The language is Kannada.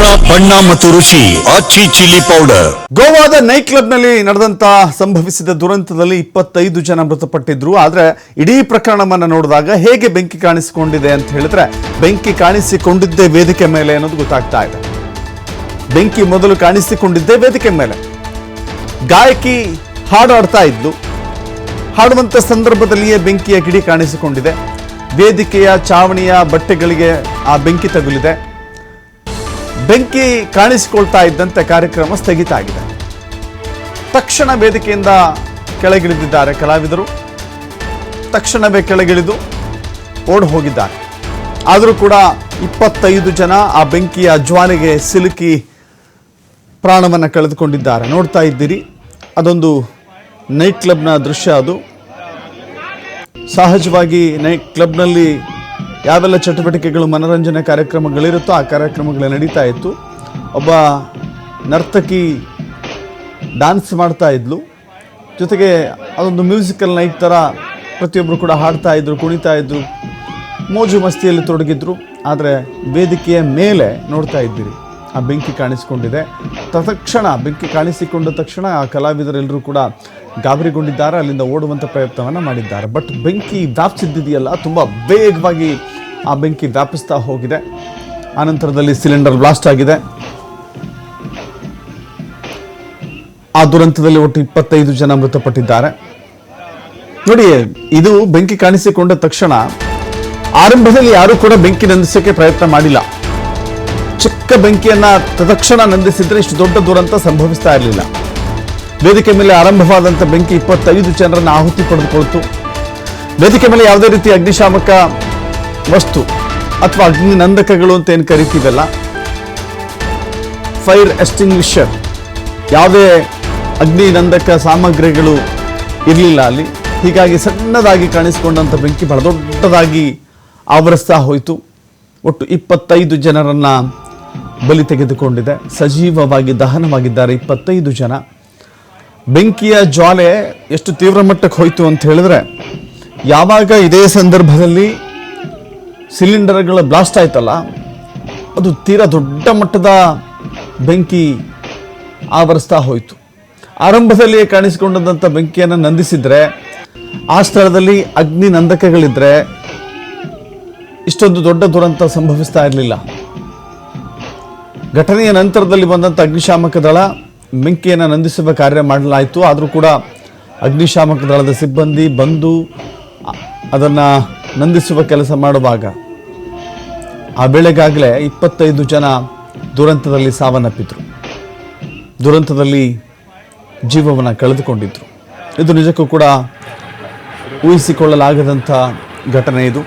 ಖಾರ ಬಣ್ಣ ಮತ್ತು ರುಚಿ ಆಚಿ ಚಿಲ್ಲಿ ಪೌಡರ್. ಗೋವಾದ ನೈಟ್ ಕ್ಲಬ್ನಲ್ಲಿ ನಡೆದಂತ ಸಂಭವಿಸಿದ ದುರಂತದಲ್ಲಿ ಇಪ್ಪತ್ತೈದು ಜನ ಮೃತಪಟ್ಟಿದ್ರು. ಆದ್ರೆ ಇಡೀ ಪ್ರಕರಣವನ್ನ ನೋಡಿದಾಗ ಹೇಗೆ ಬೆಂಕಿ ಕಾಣಿಸಿಕೊಂಡಿದೆ ಅಂತ ಹೇಳಿದ್ರೆ, ಬೆಂಕಿ ಕಾಣಿಸಿಕೊಂಡಿದ್ದೇ ವೇದಿಕೆ ಮೇಲೆ ಅನ್ನೋದು ಗೊತ್ತಾಗ್ತಾ ಇದೆ. ಬೆಂಕಿ ಮೊದಲು ಕಾಣಿಸಿಕೊಂಡಿದ್ದೇ ವೇದಿಕೆ ಮೇಲೆ. ಗಾಯಕಿ ಹಾಡಾಡ್ತಾ ಇದ್ದು ಹಾಡುವಂತ ಸಂದರ್ಭದಲ್ಲಿಯೇ ಬೆಂಕಿಯ ಗಿಡಿ ಕಾಣಿಸಿಕೊಂಡಿದೆ. ವೇದಿಕೆಯ ಚಾವಣಿಯ ಬಟ್ಟೆಗಳಿಗೆ ಆ ಬೆಂಕಿ ತಗುಲಿದೆ. ಬೆಂಕಿ ಕಾಣಿಸಿಕೊಳ್ತಾ ಇದ್ದಂತೆ ಕಾರ್ಯಕ್ರಮ ಸ್ಥಗಿತ ಆಗಿದೆ. ತಕ್ಷಣ ವೇದಿಕೆಯಿಂದ ಕೆಳಗಿಳಿದಿದ್ದಾರೆ ಕಲಾವಿದರು. ತಕ್ಷಣವೇ ಕೆಳಗಿಳಿದು ಓಡ್ ಹೋಗಿದ್ದಾರೆ. ಆದರೂ ಕೂಡ ಇಪ್ಪತ್ತೈದು ಜನ ಆ ಬೆಂಕಿಯ ಜ್ವಾಲೆಗೆ ಸಿಲುಕಿ ಪ್ರಾಣವನ್ನು ಕಳೆದುಕೊಂಡಿದ್ದಾರೆ. ನೋಡ್ತಾ ಇದ್ದೀರಿ, ಅದೊಂದು ನೈಟ್ ಕ್ಲಬ್ನ ದೃಶ್ಯ ಅದು. ಸಹಜವಾಗಿ ನೈಟ್ ಕ್ಲಬ್ನಲ್ಲಿ ಯಾವೆಲ್ಲ ಚಟುವಟಿಕೆಗಳು ಮನೋರಂಜನೆ ಕಾರ್ಯಕ್ರಮಗಳಿರುತ್ತೋ ಆ ಕಾರ್ಯಕ್ರಮಗಳು ನಡೀತಾ ಇತ್ತು. ಒಬ್ಬ ನರ್ತಕಿ ಡ್ಯಾನ್ಸ್ ಮಾಡ್ತಾ ಇದ್ಲು. ಜೊತೆಗೆ ಅದೊಂದು ಮ್ಯೂಸಿಕಲ್ ನೈಟ್ ಥರ ಪ್ರತಿಯೊಬ್ಬರು ಕೂಡ ಹಾಡ್ತಾ ಇದ್ರು, ಕುಣಿತಾ ಇದ್ರು. ಮೋಜು ಮಸ್ತಿಯಲ್ಲಿ ತೊಡಗಿದ್ರು. ಆದರೆ ವೇದಿಕೆಯ ಮೇಲೆ ನೋಡ್ತಾ ಇದ್ದೀರಿ. ಆ ಬೆಂಕಿ ಕಾಣಿಸಿಕೊಂಡಿದೆ. ತತ್ಕ್ಷಣ ಬೆಂಕಿ ಕಾಣಿಸಿಕೊಂಡ ತಕ್ಷಣ ಆ ಕಲಾವಿದರೆಲ್ಲರೂ ಕೂಡ ಗಾಬರಿಗೊಂಡಿದ್ದಾರೆ. ಅಲ್ಲಿಂದ ಓಡುವಂಥ ಪ್ರಯತ್ನವನ್ನು ಮಾಡಿದ್ದಾರೆ. ಬಟ್ ಬೆಂಕಿ ವ್ಯಾಪಿಸಿದ್ದಿದೆಯಲ್ಲ ತುಂಬ ವೇಗವಾಗಿ ಆ ಬೆಂಕಿ ವ್ಯಾಪಿಸ್ತಾ ಹೋಗಿದೆ. ಆನಂತರದಲ್ಲಿ ಸಿಲಿಂಡರ್ ಬ್ಲಾಸ್ಟ್ ಆಗಿದೆ. ಆ ದುರಂತದಲ್ಲಿ ಒಟ್ಟು ಇಪ್ಪತ್ತೈದು ಜನ ಮೃತಪಟ್ಟಿದ್ದಾರೆ. ನೋಡಿ, ಇದು ಬೆಂಕಿ ಕಾಣಿಸಿಕೊಂಡ ತಕ್ಷಣ ಆರಂಭದಲ್ಲಿ ಯಾರೂ ಕೂಡ ಬೆಂಕಿ ನಂದಿಸೋಕ್ಕೆ ಪ್ರಯತ್ನ ಮಾಡಿಲ್ಲ. ಚಿಕ್ಕ ಬೆಂಕಿಯನ್ನ ತತ್ಕ್ಷಣ ನಂದಿಸಿದ್ರೆ ಇಷ್ಟು ದೊಡ್ಡ ದುರಂತ ಸಂಭವಿಸ್ತಾ ಇರಲಿಲ್ಲ. ವೇದಿಕೆ ಮೇಲೆ ಆರಂಭವಾದಂಥ ಬೆಂಕಿ ಇಪ್ಪತ್ತೈದು ಜನರನ್ನ ಆಹುತಿ ಪಡೆದುಕೊಳ್ತು. ವೇದಿಕೆ ಮೇಲೆ ಯಾವುದೇ ರೀತಿ ಅಗ್ನಿಶಾಮಕ ವಸ್ತು ಅಥವಾ ಅಗ್ನಿ ನಂದಕಗಳು ಅಂತ ಏನು ಕರಿತೀವಲ್ಲ ಫೈರ್ ಎಸ್ಟಿಂಗ್ವಿಷರ್ ಯಾವುದೇ ಅಗ್ನಿ ನಂದಕ ಸಾಮಗ್ರಿಗಳು ಇರಲಿಲ್ಲ ಅಲ್ಲಿ. ಹೀಗಾಗಿ ಸಣ್ಣದಾಗಿ ಕಾಣಿಸಿಕೊಂಡಂಥ ಬೆಂಕಿ ಬಹಳ ದೊಡ್ಡದಾಗಿ ಆವರಿಸ್ತಾ ಹೋಯಿತು. ಒಟ್ಟು ಇಪ್ಪತ್ತೈದು ಜನರನ್ನ ಬಲಿ ತೆಗೆದುಕೊಂಡಿದೆ. ಸಜೀವವಾಗಿ ದಹನವಾಗಿದ್ದಾರೆ ಇಪ್ಪತ್ತೈದು ಜನ. ಬೆಂಕಿಯ ಜ್ವಾಲೆ ಎಷ್ಟು ತೀವ್ರ ಮಟ್ಟಕ್ಕೆ ಹೋಯಿತು ಅಂತ ಹೇಳಿದ್ರೆ, ಯಾವಾಗ ಇದೇ ಸಂದರ್ಭದಲ್ಲಿ ಸಿಲಿಂಡರ್ಗಳ ಬ್ಲಾಸ್ಟ್ ಆಯ್ತಲ್ಲ, ಅದು ತೀರಾ ದೊಡ್ಡ ಮಟ್ಟದ ಬೆಂಕಿ ಆವರಿಸ್ತಾ ಹೋಯಿತು. ಆರಂಭದಲ್ಲಿಯೇ ಕಾಣಿಸಿಕೊಂಡಂಥ ಬೆಂಕಿಯನ್ನು ನಂದಿಸಿದ್ರೆ, ಆ ಸ್ಥಳದಲ್ಲಿ ಅಗ್ನಿ ನಂದಕಗಳಿದ್ರೆ ಇಷ್ಟೊಂದು ದೊಡ್ಡ ದುರಂತ ಸಂಭವಿಸ್ತಾ ಇರಲಿಲ್ಲ. ಘಟನೆಯ ನಂತರದಲ್ಲಿ ಬಂದಂಥ ಅಗ್ನಿಶಾಮಕ ದಳ ಬೆಂಕಿಯನ್ನು ನಂದಿಸುವ ಕಾರ್ಯ ಮಾಡಲಾಯಿತು. ಆದರೂ ಕೂಡ ಅಗ್ನಿಶಾಮಕ ದಳದ ಸಿಬ್ಬಂದಿ ಬಂದು ಅದನ್ನು ನಂದಿಸುವ ಕೆಲಸ ಮಾಡುವಾಗ ಆ ಬೆಳೆಗಾಗಲೇ ಇಪ್ಪತ್ತೈದು ಜನ ದುರಂತದಲ್ಲಿ ಸಾವನ್ನಪ್ಪಿದ್ರು. ದುರಂತದಲ್ಲಿ ಜೀವವನ್ನು ಕಳೆದುಕೊಂಡಿದ್ರು. ಇದು ನಿಜಕ್ಕೂ ಕೂಡ ಊಹಿಸಿಕೊಳ್ಳಲಾಗದಂಥ ಘಟನೆ ಇದು.